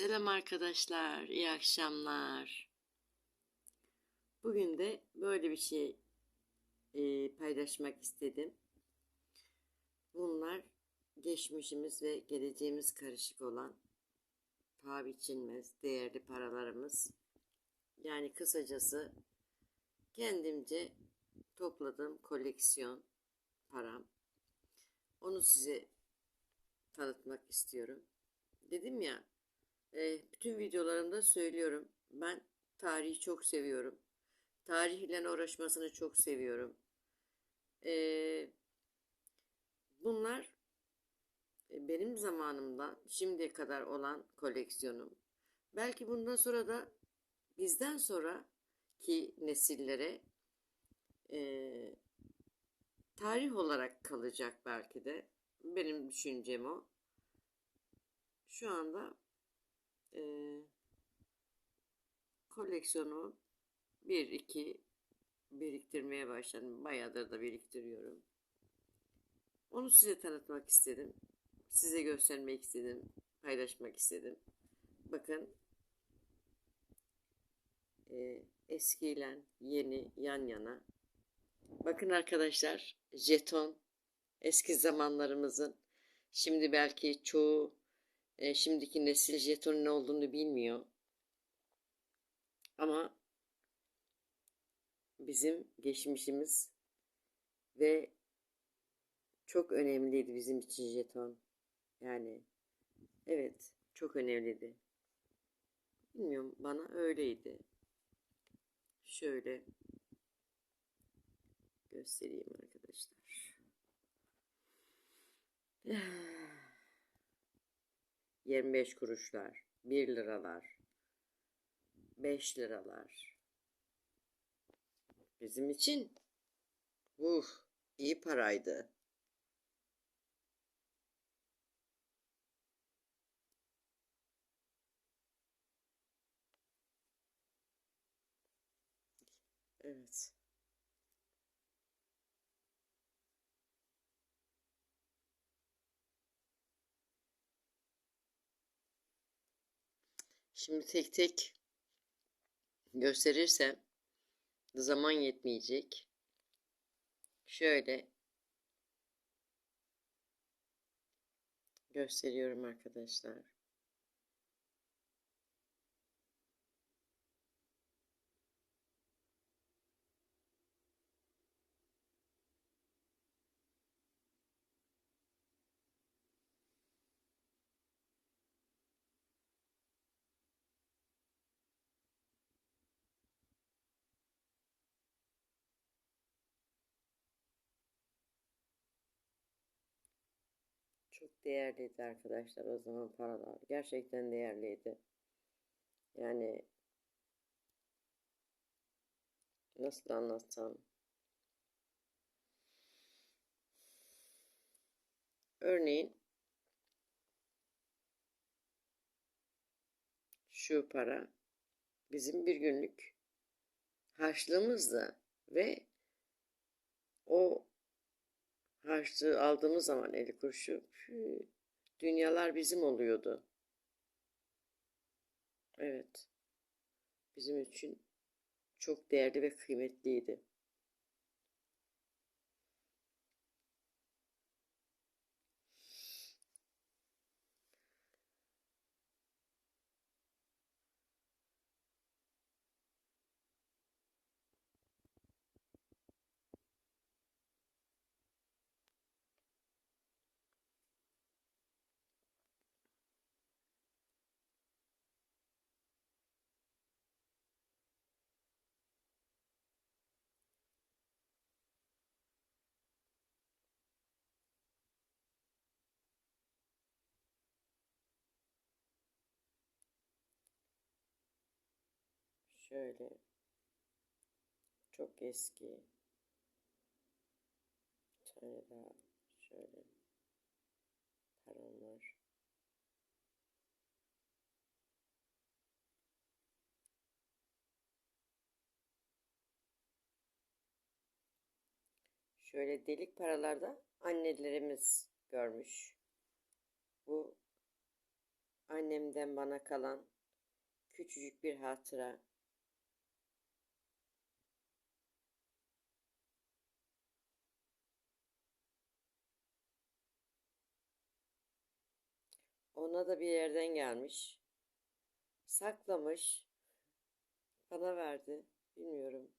Selam arkadaşlar, iyi akşamlar. Bugün de böyle bir şey e, paylaşmak istedim. Bunlar geçmişimiz ve geleceğimiz karışık olan paha biçilmez değerli paralarımız. Yani kısacası kendimce topladığım koleksiyon param. Onu size tanıtmak istiyorum. Dedim ya e, bütün videolarımda söylüyorum. Ben tarihi çok seviyorum. Tarihle uğraşmasını çok seviyorum. Bunlar e, benim zamanımdan şimdiye kadar olan koleksiyonum. Belki bundan sonra da bizden sonra ki nesillere tarih olarak kalacak belki de. Benim düşüncem o. Şu anda e, koleksiyonumu bir iki biriktirmeye başladım. Bayağıdır da biriktiriyorum. Onu size tanıtmak istedim. Size göstermek istedim. Paylaşmak istedim. Bakın e, eskiyle yeni yan yana. Bakın arkadaşlar jeton eski zamanlarımızın şimdi belki çoğu e, şimdiki nesil jeton ne olduğunu bilmiyor. Ama bizim geçmişimiz ve çok önemliydi bizim için jeton. Yani evet çok önemliydi. Bilmiyorum bana öyleydi. Şöyle göstereyim arkadaşlar. 25 kuruşlar, 1 liralar, 5 liralar. Bizim için uh, iyi paraydı. Evet. Şimdi tek tek gösterirsem zaman yetmeyecek. Şöyle gösteriyorum arkadaşlar. Çok değerliydi arkadaşlar o zaman paralar. Gerçekten değerliydi. Yani nasıl anlatsam. Örneğin şu para bizim bir günlük harçlığımızdı ve o harçlığı aldığımız zaman 50 kuruşu pü, dünyalar bizim oluyordu. Evet. Bizim için çok değerli ve kıymetliydi. Şöyle çok eski bir tane daha şöyle param var. Şöyle delik paralarda annelerimiz görmüş. Bu annemden bana kalan küçücük bir hatıra. Ona da bir yerden gelmiş. Saklamış. Bana verdi. Bilmiyorum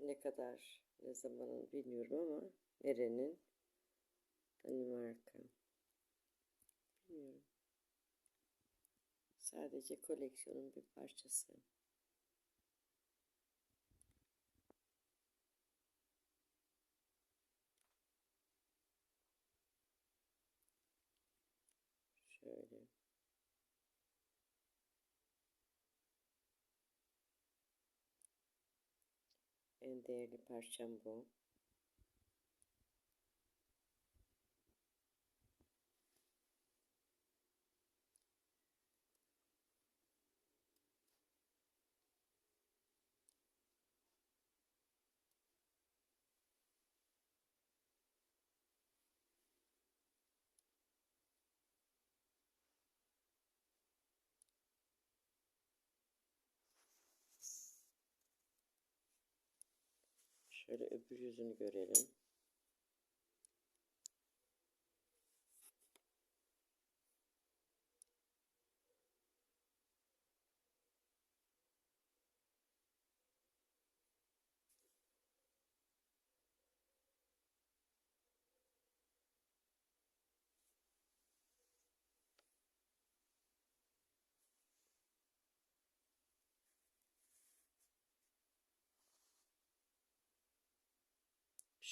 ne kadar, ne zamanın bilmiyorum ama nerenin? Danimarka. Bilmiyorum. Sadece koleksiyonun bir parçası. Şöyle. En değerli parçam bu. Şöyle öbür yüzünü görelim.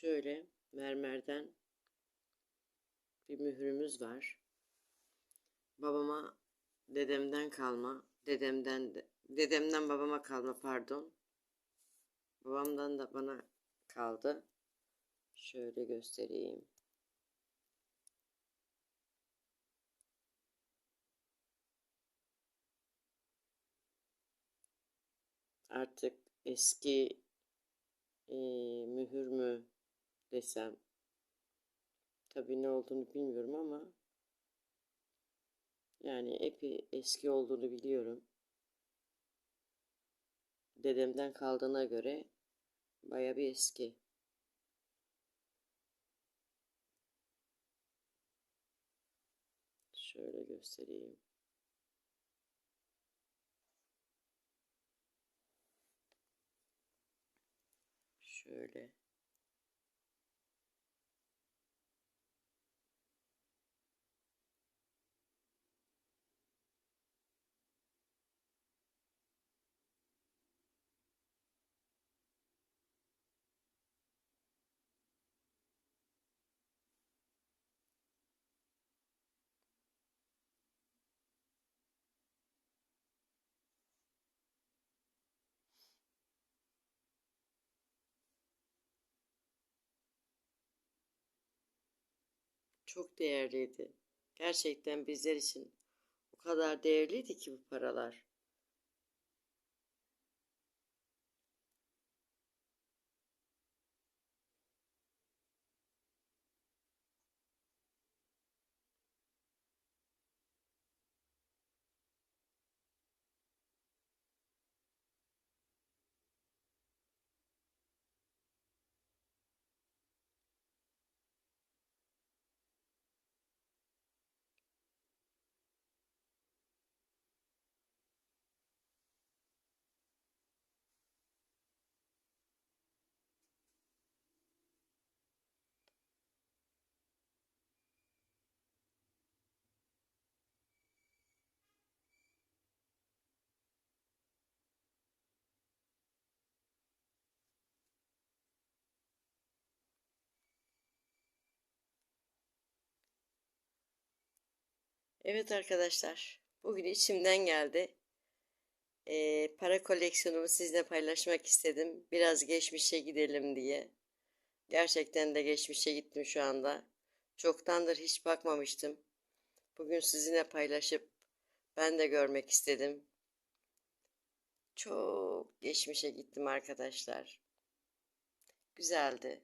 Şöyle mermerden bir mührümüz var. Babama dedemden kalma, dedemden de, dedemden babama kalma pardon. Babamdan da bana kaldı. Şöyle göstereyim. Artık eski e, mühür mü desem. Tabii ne olduğunu bilmiyorum ama yani epey eski olduğunu biliyorum. Dedemden kaldığına göre baya bir eski. Şöyle göstereyim. Şöyle. Çok değerliydi. Gerçekten bizler için o kadar değerliydi ki bu paralar. Evet arkadaşlar, bugün içimden geldi. Ee, para koleksiyonumu sizinle paylaşmak istedim. Biraz geçmişe gidelim diye. Gerçekten de geçmişe gittim şu anda. Çoktandır hiç bakmamıştım. Bugün sizinle paylaşıp ben de görmek istedim. Çok geçmişe gittim arkadaşlar. Güzeldi.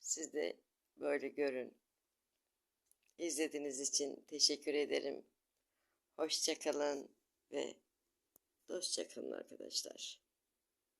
Siz de böyle görün. İzlediğiniz için teşekkür ederim. Hoşçakalın ve dostça kalın arkadaşlar.